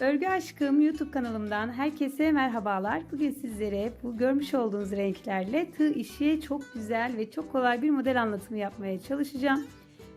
Örgü Aşkım YouTube kanalımdan herkese merhabalar. Bugün sizlere bu görmüş olduğunuz renklerle tığ işi çok güzel ve çok kolay bir model anlatımı yapmaya çalışacağım.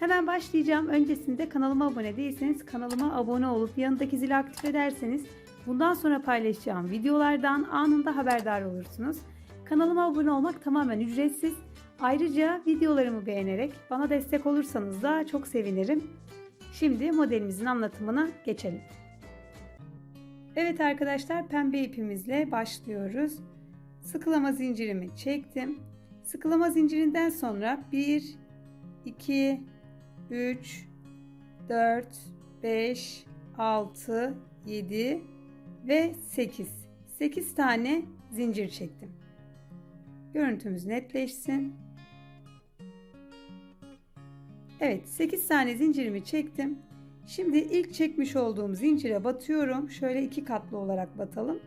Hemen başlayacağım. Öncesinde kanalıma abone değilseniz kanalıma abone olup yanındaki zili aktif ederseniz bundan sonra paylaşacağım videolardan anında haberdar olursunuz. Kanalıma abone olmak tamamen ücretsiz. Ayrıca videolarımı beğenerek bana destek olursanız da çok sevinirim. Şimdi modelimizin anlatımına geçelim. Evet arkadaşlar pembe ipimizle başlıyoruz. Sıkılama zincirimi çektim. Sıkılama zincirinden sonra 1, 2, 3, 4, 5, 6, 7 ve 8. 8 tane zincir çektim. Görüntümüz netleşsin. Evet 8 tane zincirimi çektim. Şimdi ilk çekmiş olduğum zincire batıyorum. Şöyle iki katlı olarak batalım.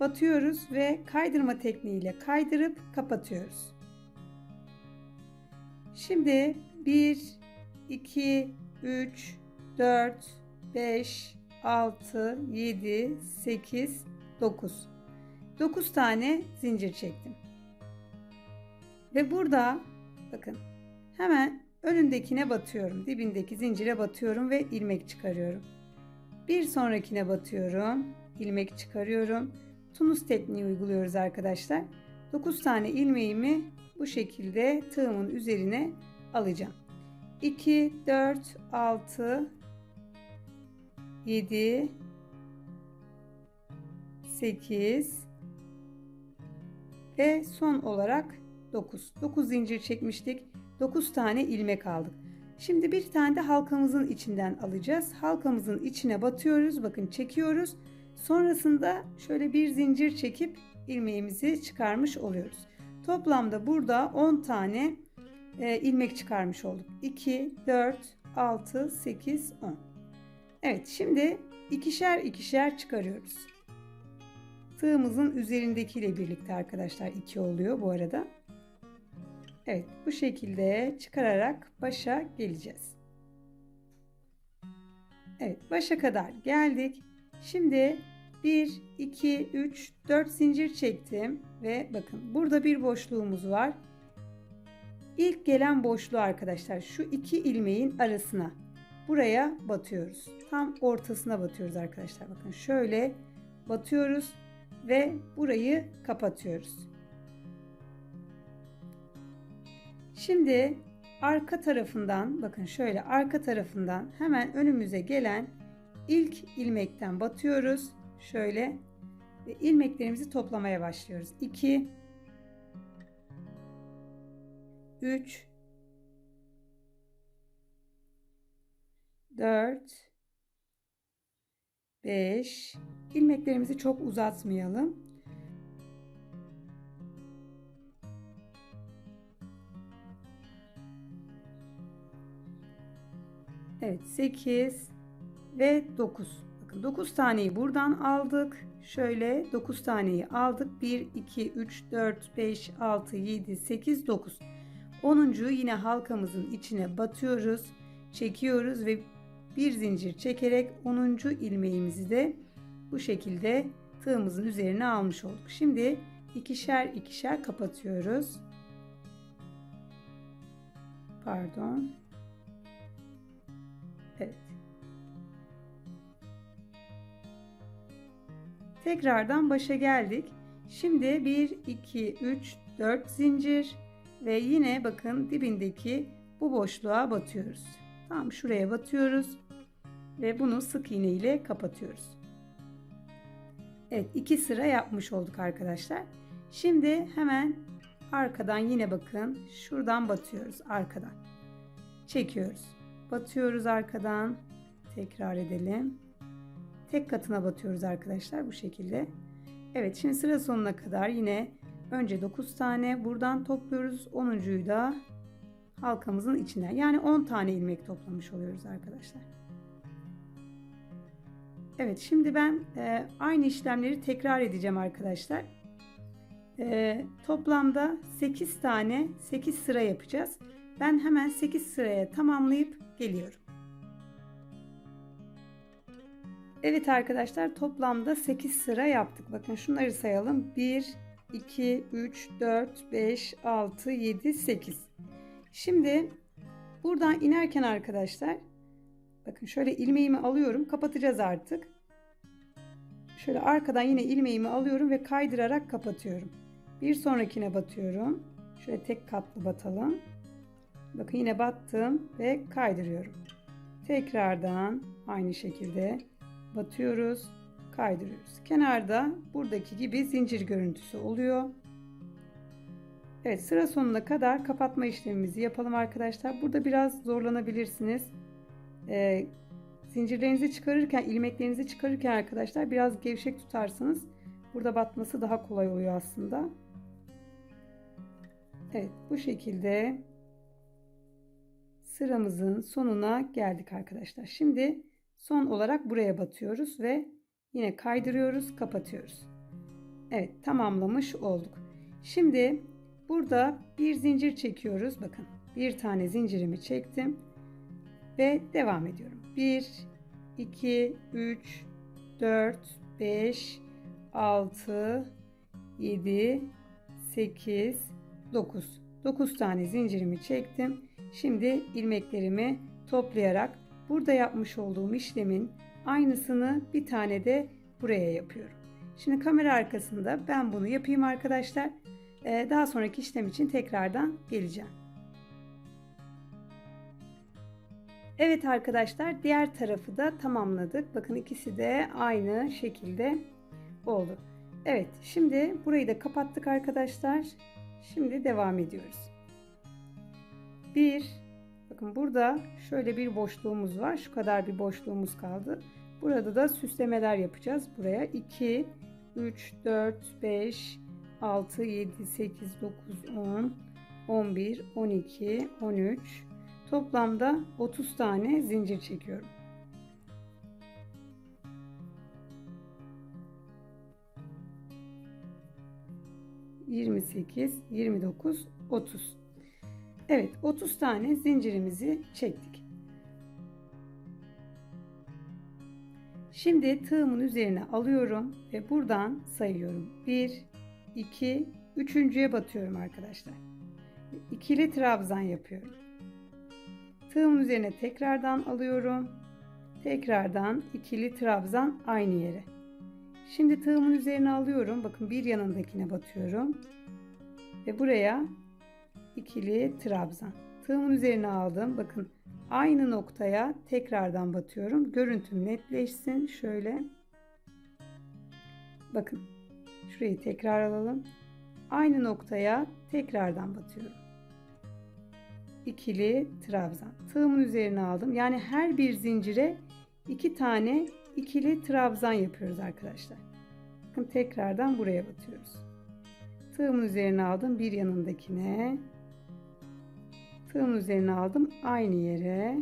Batıyoruz ve kaydırma tekniğiyle kaydırıp kapatıyoruz. Şimdi 1, 2, 3, 4, 5, 6, 7, 8, 9. 9 tane zincir çektim. Ve burada bakın hemen önündekine batıyorum. Dibindeki zincire batıyorum ve ilmek çıkarıyorum. Bir sonrakine batıyorum. ilmek çıkarıyorum. Tunus tekniği uyguluyoruz arkadaşlar. 9 tane ilmeğimi bu şekilde tığımın üzerine alacağım. 2, 4, 6, 7, 8 ve son olarak 9. 9 zincir çekmiştik. 9 tane ilmek aldık. Şimdi bir tane de halkamızın içinden alacağız. Halkamızın içine batıyoruz. Bakın çekiyoruz. Sonrasında şöyle bir zincir çekip ilmeğimizi çıkarmış oluyoruz. Toplamda burada 10 tane e, ilmek çıkarmış olduk. 2, 4, 6, 8, 10. Evet şimdi ikişer ikişer çıkarıyoruz. Tığımızın üzerindekiyle birlikte arkadaşlar 2 oluyor bu arada. Evet bu şekilde çıkararak başa geleceğiz. Evet başa kadar geldik. Şimdi 1, 2, 3, 4 zincir çektim ve bakın burada bir boşluğumuz var. İlk gelen boşluğu arkadaşlar şu iki ilmeğin arasına buraya batıyoruz. Tam ortasına batıyoruz arkadaşlar. Bakın şöyle batıyoruz ve burayı kapatıyoruz. Şimdi arka tarafından bakın şöyle arka tarafından hemen önümüze gelen ilk ilmekten batıyoruz. Şöyle ve ilmeklerimizi toplamaya başlıyoruz. 2 3 4 5 ilmeklerimizi çok uzatmayalım. Evet 8 ve 9. Bakın 9 taneyi buradan aldık. Şöyle 9 taneyi aldık. 1, 2, 3, 4, 5, 6, 7, 8, 9. 10'uncuyu yine halkamızın içine batıyoruz. Çekiyoruz ve bir zincir çekerek 10. ilmeğimizi de bu şekilde tığımızın üzerine almış olduk. Şimdi ikişer ikişer kapatıyoruz. Pardon. Evet. Tekrardan başa geldik. Şimdi 1, 2, 3, 4 zincir ve yine bakın dibindeki bu boşluğa batıyoruz. Tam şuraya batıyoruz ve bunu sık iğne ile kapatıyoruz. Evet iki sıra yapmış olduk arkadaşlar. Şimdi hemen arkadan yine bakın şuradan batıyoruz arkadan. Çekiyoruz. Batıyoruz arkadan. Tekrar edelim. Tek katına batıyoruz arkadaşlar bu şekilde. Evet şimdi sıra sonuna kadar yine önce 9 tane buradan topluyoruz. 10'uncuyu da halkamızın içinden. Yani 10 tane ilmek toplamış oluyoruz arkadaşlar. Evet şimdi ben e, aynı işlemleri tekrar edeceğim arkadaşlar. E, toplamda 8 tane 8 sıra yapacağız. Ben hemen 8 sıraya tamamlayıp geliyorum. Evet arkadaşlar toplamda 8 sıra yaptık. Bakın şunları sayalım. 1, 2, 3, 4, 5, 6, 7, 8. Şimdi buradan inerken arkadaşlar bakın şöyle ilmeğimi alıyorum. Kapatacağız artık. Şöyle arkadan yine ilmeğimi alıyorum ve kaydırarak kapatıyorum. Bir sonrakine batıyorum. Şöyle tek katlı batalım. Bakın yine battım ve kaydırıyorum. Tekrardan aynı şekilde batıyoruz, kaydırıyoruz. Kenarda buradaki gibi zincir görüntüsü oluyor. Evet sıra sonuna kadar kapatma işlemimizi yapalım arkadaşlar. Burada biraz zorlanabilirsiniz. Ee, zincirlerinizi çıkarırken, ilmeklerinizi çıkarırken arkadaşlar biraz gevşek tutarsanız burada batması daha kolay oluyor aslında. Evet bu şekilde sıramızın sonuna geldik arkadaşlar. Şimdi son olarak buraya batıyoruz ve yine kaydırıyoruz, kapatıyoruz. Evet tamamlamış olduk. Şimdi burada bir zincir çekiyoruz. Bakın bir tane zincirimi çektim ve devam ediyorum. 1 2 3 4 5 6 7 8 9 9 tane zincirimi çektim. Şimdi ilmeklerimi toplayarak burada yapmış olduğum işlemin aynısını bir tane de buraya yapıyorum. Şimdi kamera arkasında ben bunu yapayım arkadaşlar. Ee, daha sonraki işlem için tekrardan geleceğim. Evet arkadaşlar diğer tarafı da tamamladık. Bakın ikisi de aynı şekilde oldu. Evet şimdi burayı da kapattık arkadaşlar. Şimdi devam ediyoruz. 1 Bakın burada şöyle bir boşluğumuz var. Şu kadar bir boşluğumuz kaldı. Burada da süslemeler yapacağız. Buraya 2 3 4 5 6 7 8 9 10 11 12 13 toplamda 30 tane zincir çekiyorum. 28, 29, 30. Evet 30 tane zincirimizi çektik. Şimdi tığımın üzerine alıyorum ve buradan sayıyorum. 1, 2, üçüncüye batıyorum arkadaşlar. İkili trabzan yapıyorum. Tığımın üzerine tekrardan alıyorum. Tekrardan ikili trabzan aynı yere. Şimdi tığımın üzerine alıyorum. Bakın bir yanındakine batıyorum. Ve buraya ikili trabzan. Tığımın üzerine aldım. Bakın aynı noktaya tekrardan batıyorum. Görüntüm netleşsin. Şöyle. Bakın. Şurayı tekrar alalım. Aynı noktaya tekrardan batıyorum. İkili trabzan. Tığımın üzerine aldım. Yani her bir zincire iki tane ikili trabzan yapıyoruz arkadaşlar. Bakın tekrardan buraya batıyoruz. Tığımın üzerine aldım bir yanındakine. Tığımın üzerine aldım aynı yere.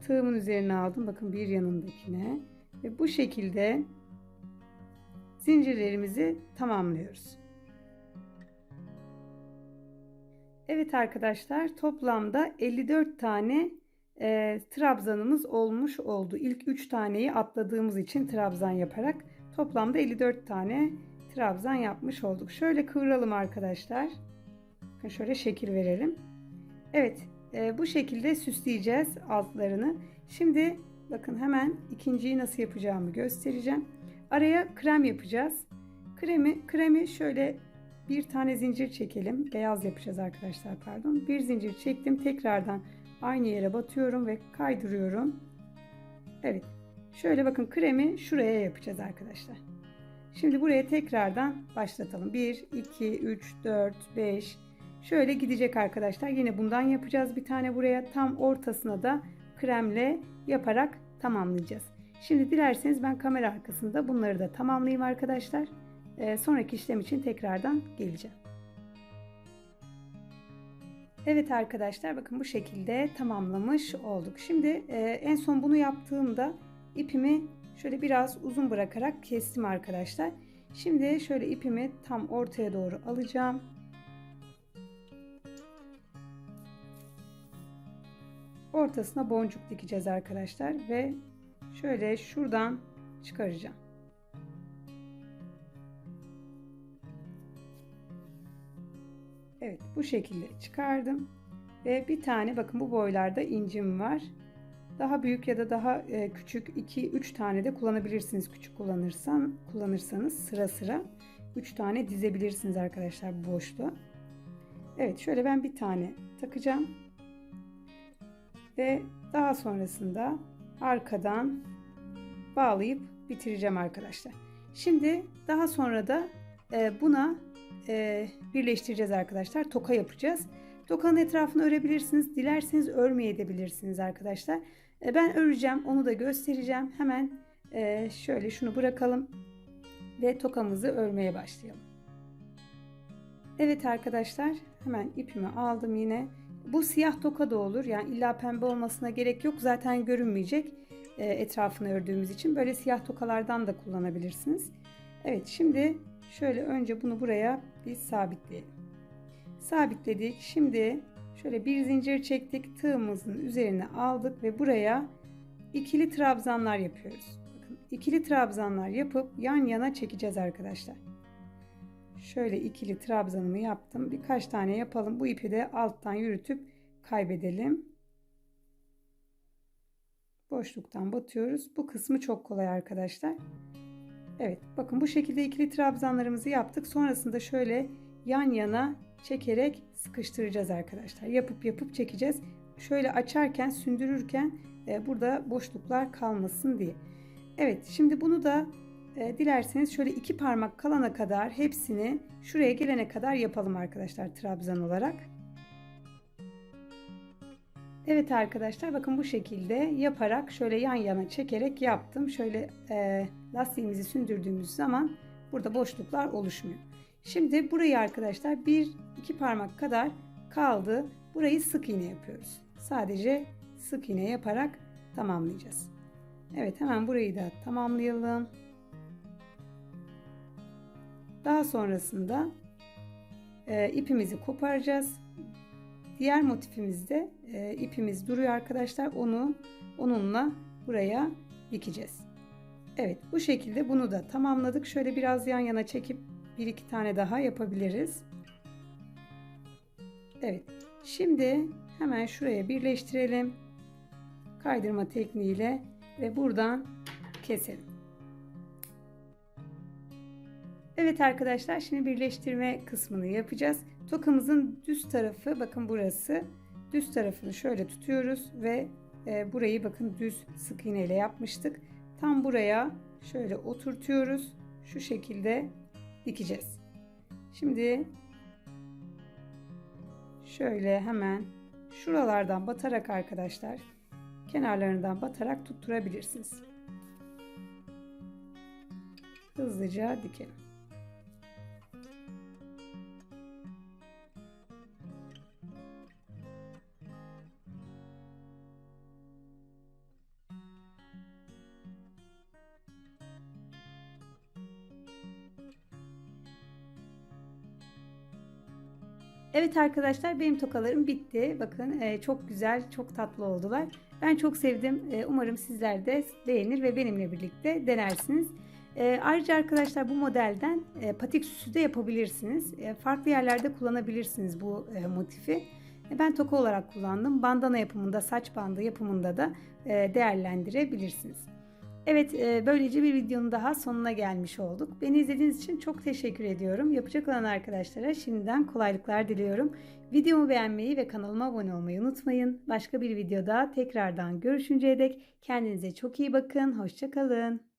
Tığımın üzerine aldım bakın bir yanındakine ve bu şekilde zincirlerimizi tamamlıyoruz. Evet arkadaşlar toplamda 54 tane e, trabzanımız olmuş oldu. İlk 3 taneyi atladığımız için trabzan yaparak toplamda 54 tane trabzan yapmış olduk. Şöyle kıvıralım arkadaşlar. Şöyle şekil verelim. Evet e, bu şekilde süsleyeceğiz altlarını. Şimdi bakın hemen ikinciyi nasıl yapacağımı göstereceğim. Araya krem yapacağız. Kremi, kremi şöyle bir tane zincir çekelim. Beyaz yapacağız arkadaşlar pardon. Bir zincir çektim. Tekrardan aynı yere batıyorum ve kaydırıyorum. Evet. Şöyle bakın kremi şuraya yapacağız arkadaşlar. Şimdi buraya tekrardan başlatalım. 1, 2, 3, 4, 5. Şöyle gidecek arkadaşlar. Yine bundan yapacağız bir tane buraya. Tam ortasına da kremle yaparak tamamlayacağız. Şimdi dilerseniz ben kamera arkasında bunları da tamamlayayım arkadaşlar. Ee, sonraki işlem için tekrardan geleceğim. Evet arkadaşlar bakın bu şekilde tamamlamış olduk. Şimdi e, en son bunu yaptığımda ipimi şöyle biraz uzun bırakarak kestim arkadaşlar. Şimdi şöyle ipimi tam ortaya doğru alacağım. Ortasına boncuk dikeceğiz arkadaşlar ve şöyle şuradan çıkaracağım. Evet bu şekilde çıkardım. Ve bir tane bakın bu boylarda incim var. Daha büyük ya da daha e, küçük 2-3 tane de kullanabilirsiniz. Küçük kullanırsan kullanırsanız sıra sıra 3 tane dizebilirsiniz arkadaşlar bu boşluğa. Evet şöyle ben bir tane takacağım. Ve daha sonrasında arkadan bağlayıp bitireceğim arkadaşlar. Şimdi daha sonra da e, buna e, birleştireceğiz arkadaşlar. Toka yapacağız. Tokanın etrafını örebilirsiniz. Dilerseniz örmeyebilirsiniz arkadaşlar. E, ben öreceğim. Onu da göstereceğim. Hemen e, şöyle şunu bırakalım. Ve tokamızı örmeye başlayalım. Evet arkadaşlar hemen ipimi aldım yine. Bu siyah toka da olur. Yani illa pembe olmasına gerek yok. Zaten görünmeyecek e, etrafını ördüğümüz için. Böyle siyah tokalardan da kullanabilirsiniz. Evet şimdi şöyle önce bunu buraya bir sabitleyelim. Sabitledik. Şimdi şöyle bir zincir çektik. Tığımızın üzerine aldık ve buraya ikili trabzanlar yapıyoruz. Bakın ikili trabzanlar yapıp yan yana çekeceğiz arkadaşlar. Şöyle ikili trabzanımı yaptım. Birkaç tane yapalım. Bu ipi de alttan yürütüp kaybedelim. Boşluktan batıyoruz. Bu kısmı çok kolay arkadaşlar. Evet bakın bu şekilde ikili trabzanlarımızı yaptık. Sonrasında şöyle yan yana çekerek sıkıştıracağız arkadaşlar. Yapıp yapıp çekeceğiz. Şöyle açarken sündürürken e, burada boşluklar kalmasın diye. Evet şimdi bunu da e, dilerseniz şöyle iki parmak kalana kadar hepsini şuraya gelene kadar yapalım arkadaşlar trabzan olarak. Evet arkadaşlar bakın bu şekilde yaparak şöyle yan yana çekerek yaptım. Şöyle e, lastiğimizi sündürdüğümüz zaman burada boşluklar oluşmuyor. Şimdi burayı arkadaşlar bir iki parmak kadar kaldı. Burayı sık iğne yapıyoruz. Sadece sık iğne yaparak tamamlayacağız. Evet hemen burayı da tamamlayalım. Daha sonrasında e, ipimizi koparacağız. Diğer motifimizde e, ipimiz duruyor arkadaşlar. Onu onunla buraya dikeceğiz. Evet bu şekilde bunu da tamamladık. Şöyle biraz yan yana çekip bir iki tane daha yapabiliriz. Evet. Şimdi hemen şuraya birleştirelim. Kaydırma tekniğiyle ve buradan keselim. Evet arkadaşlar şimdi birleştirme kısmını yapacağız. Tokamızın düz tarafı bakın burası. Düz tarafını şöyle tutuyoruz ve e, burayı bakın düz sık iğne ile yapmıştık. Tam buraya şöyle oturtuyoruz. Şu şekilde dikeceğiz. Şimdi şöyle hemen şuralardan batarak arkadaşlar kenarlarından batarak tutturabilirsiniz. Hızlıca dikelim. Evet arkadaşlar benim tokalarım bitti. Bakın e, çok güzel, çok tatlı oldular. Ben çok sevdim. E, umarım sizler de beğenir ve benimle birlikte denersiniz. E, ayrıca arkadaşlar bu modelden patik süsü de yapabilirsiniz. Farklı yerlerde kullanabilirsiniz bu motifi. Ben toka olarak kullandım. Bandana yapımında, saç bandı yapımında da değerlendirebilirsiniz. Evet e, böylece bir videonun daha sonuna gelmiş olduk. Beni izlediğiniz için çok teşekkür ediyorum. Yapacak olan arkadaşlara şimdiden kolaylıklar diliyorum. Videomu beğenmeyi ve kanalıma abone olmayı unutmayın. Başka bir videoda tekrardan görüşünceye dek kendinize çok iyi bakın. Hoşçakalın.